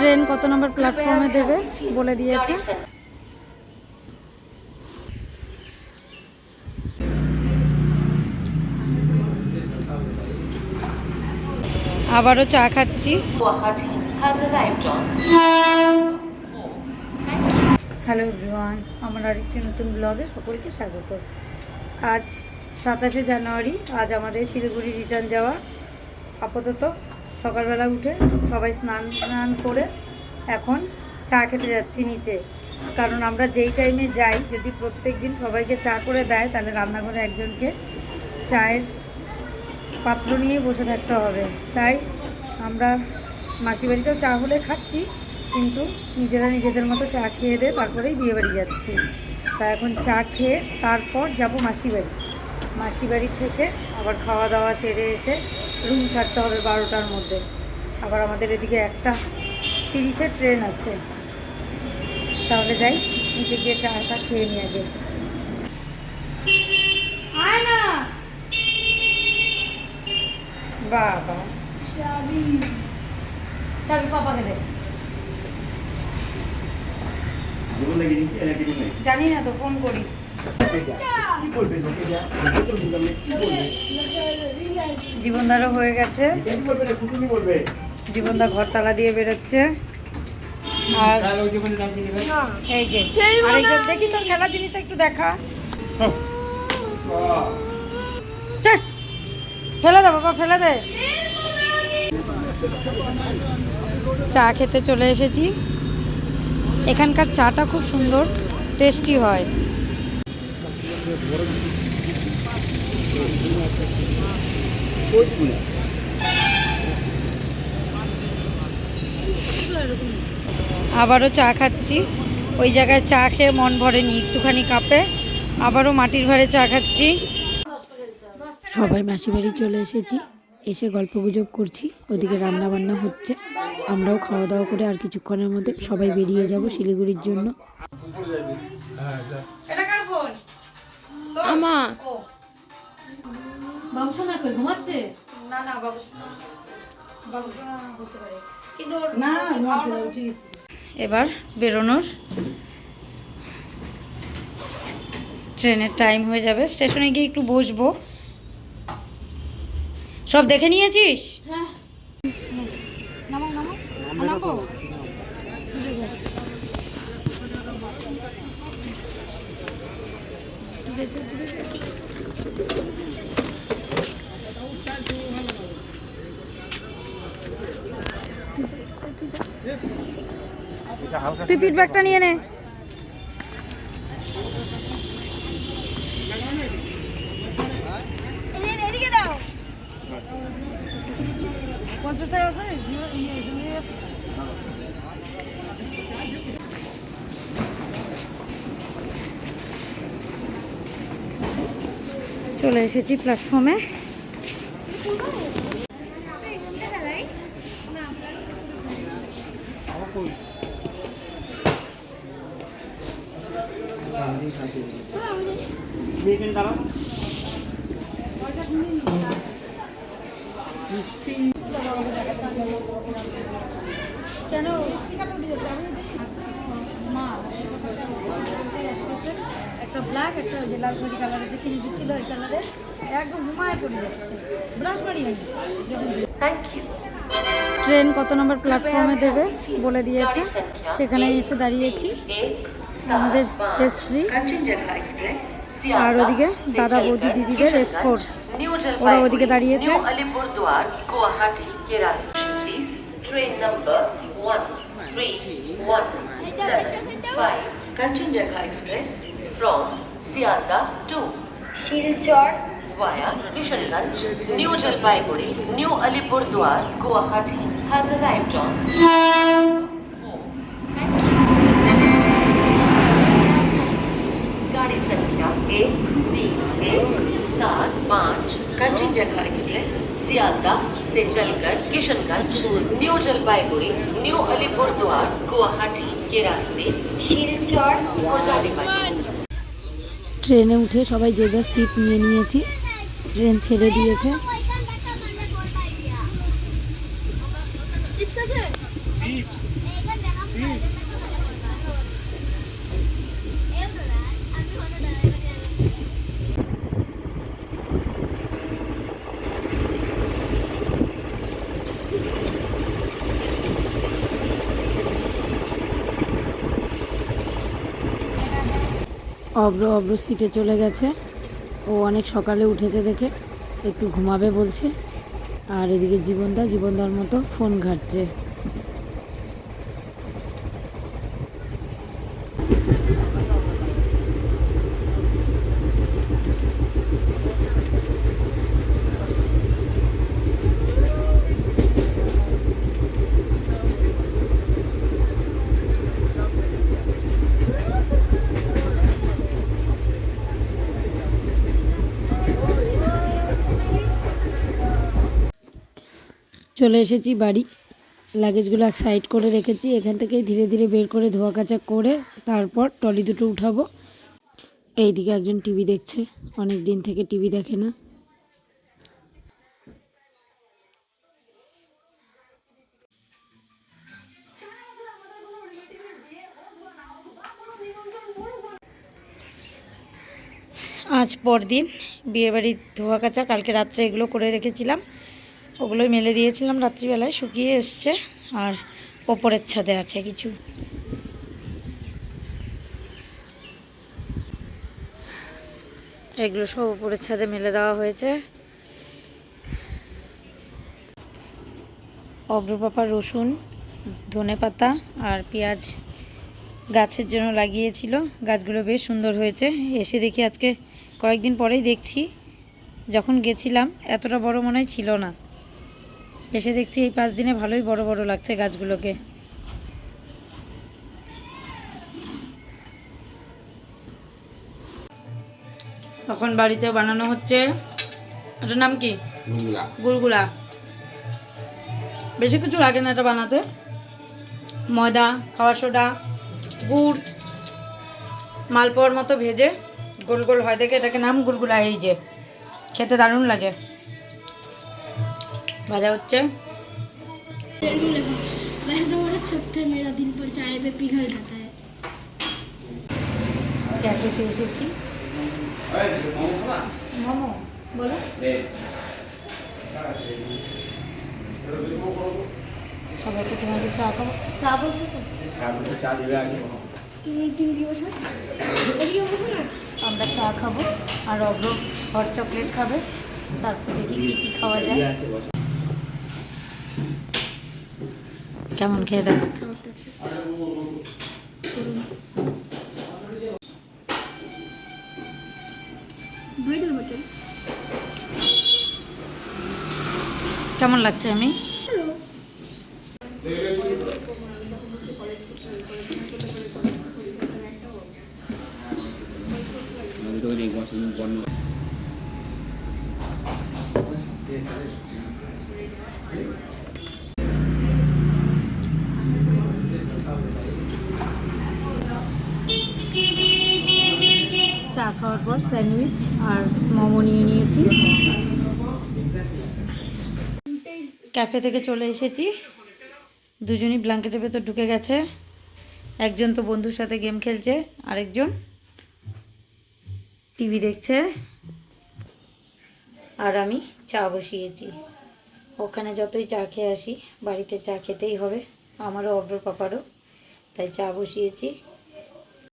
Train কত নম্বর প্ল্যাটফর্মে দেবে বলে দিয়েছে। আবারও চা খাচ্ছি। হ্যালো এভরিওয়ান, আমার আরেকটি নতুন ব্লগে সকলকে স্বাগত। আজ সাতাশে জানুয়ারি, আজ আমাদের শিলিগুড়ি রিটার্ন যাওয়া। আপাতত সকালবেলা উঠে সবাই স্নান স্নান করে এখন চা খেতে যাচ্ছি নিচে। কারণ আমরা যেই টাইমে যাই, যদি প্রত্যেক দিন সবাইকে চা করে দেয়, তাহলে রান্নাঘরে একজনকে চায়ের পাত্র নিয়ে বসে থাকতে হবে। তাই আমরা মাসি বাড়িতেও চা হলে খাচ্ছি, কিন্তু নিজেরা নিজেদের মতো চা খেয়ে দিয়ে তারপরেই বিয়ে বাড়ি যাচ্ছি। তা এখন চা খেয়ে তারপর যাব মাসি বাড়ি মাসি বাড়ির থেকে আবার খাওয়া দাওয়া সেরে এসে রুম ছাড়তে হবে বারোটার মধ্যে। আবার আমাদের এদিকে একটা তিরিশের ট্রেন আছে। তাহলে যাই নিচে গিয়ে চাটা খেয়ে নিয়ে আগে। বাবা। চাবি পাপাকে জানি না তো ফোন করি। কি বলবে জীবনদারও হয়ে গেছে। জীবনদা ঘর তালা দিয়ে বেরোচ্ছে। আর এই যে আরেকজন দেখি তোর খেলা জিনিসটা একটু দেখা। চল, ফেলে দে বাবা ফেলে দে। চা খেতে চলে এসেছি। এখানকার চাটা খুব সুন্দর টেস্টি হয়। আবারও চা খাচ্ছি। ওই জায়গায় চা খেয়ে মন ভরেনি একটুখানি কাপে। আবারও মাটির ঘরে চা খাচ্ছি। সবাই মাসি বাড়ি চলে এসেছি এসে গল্প গুজব করছি ওদিকে রান্না বান্না হচ্ছে। আমরাও খাওয়া দাওয়া করে আর কিছুক্ষণের মধ্যে সবাই বেরিয়ে যাব শিলিগুড়ির জন্য। আমা। কই ঘুমাচ্ছে? না না পারে। কিন্তু না এবার বেরোনোর ট্রেনের টাইম হয়ে যাবে। স্টেশনে গিয়ে একটু বসবো। সব দেখে নিয়েছিস? নামাও, তুই পিট ব্যাগটা নিয়ে নে। পঞ্চাশ টাকা আছে? চলে এসেছি প্ল্যাটফর্মে তুমি এখানে দাঁড়াও কেন একটা ব্ল্যাক একটা ওই যে লালবাড়ি কালারের যে কিনে ছিল ওই কালারের একদম ঘুমায় পড়ে যাচ্ছে। ব্রাশ বাড়ি. ট্রেন কত নম্বর প্ল্যাটফর্মে দেবে বলে দিয়েছে। সেখানে এসে দাঁড়িয়েছি। আমাদের এস থ্রি আর ওদিকে দাদা বৌদি দিদিদের এস ফোর ওরা ওদিকে দাঁড়িয়েছে। Alipurduar, Guwahati के रास्ते Please, train number one three one seven five Kanchenjunga Express from Sialda to Silchar via Kishanganj, New Jalpaiguri, New Alipurduar, Guwahati has arrived on गाड़ी संख्या एक तीन एक सात पाँच कंचनजंगा एक्सप्रेस सियालदा से चलकर किशनगंज न्यू जलपाईगुड़ी न्यू अलीपुरद्वार ট্রেনে উঠে সবাই যে যা সিট নিয়ে নিয়েছি ট্রেন ছেড়ে দিয়েছে। অব্র অগ্র সিটে চলে গেছে। ও অনেক সকালে উঠেছে দেখে, একটু ঘুমাবে বলছে। আর এদিকে জীবনদা, জীবনদার মতো ফোন ঘাটছে। চলে এসেছি বাড়ি। লাগেজগুলো এক সাইড করে রেখেছি, এখান থেকে ধীরে ধীরে বের করে ধোয়া কাচা করে তারপর টলি দুটো উঠাবো। এইদিকে একজন টিভি দেখছে অনেক দিন থেকে টিভি দেখে না। আজ পরদিন বিয়েবাড়ির ধোয়া কাচা কালকে রাত্রে এগুলো করে রেখেছিলাম। ওগুলোই মেলে দিয়েছিলাম রাত্রিবেলায়, শুকিয়ে এসছে আর ওপরের ছাদে আছে কিছু। এগুলো সব ওপরের ছাদে মেলে দেওয়া হয়েছে। অগ্রপাপা রসুন, ধনে পাতা আর পেঁয়াজ গাছের জন্য লাগিয়েছিল। গাছগুলো বেশ সুন্দর হয়েছে। এসে দেখি আজকে কয়েকদিন পরেই দেখছি। যখন গেছিলাম, এতটা বড় মনে ছিল না। এসে দেখছি এই পাঁচ দিনে ভালোই বড় বড় লাগছে গাছগুলোকে। এখন বাড়িতে বানানো হচ্ছে ওটার নাম কি? গুলগুলা। বেশি কিছু লাগে না এটা বানাতে। ময়দা খাওয়ার সোডা গুড় মালপোয়ার মতো ভেজে গোল গোল হয় দেখে এটাকে নাম গুলগুলা এই যে। খেতে দারুণ লাগে। ভাজা হচ্ছে। বলো। সবাইকে তোমাকে চা খাব চা বলছো তো? আমরা চা খাব, আর অগ্র হট চকলেট খাবে। তারপর দেখি কী কী খাওয়া যায়। কেমন খেয়ে দেখো। কেমন লাগছে আমি? চা খাওয়ার পর স্যান্ডউইচ আর মোমো নিয়ে নিয়েছি। ক্যাফে থেকে চলে এসেছি। দুজনই ব্ল্যাঙ্কেটের ভেতর ঢুকে গেছে। একজন তো বন্ধুর সাথে গেম খেলছে, আরেকজন টিভি দেখছে। আর আমি চা বসিয়েছি। ওখানে যতই চা খেয়ে আসি, বাড়িতে চা খেতেই হবে। আমারও অগ্র পাপারও তাই চা বসিয়েছি।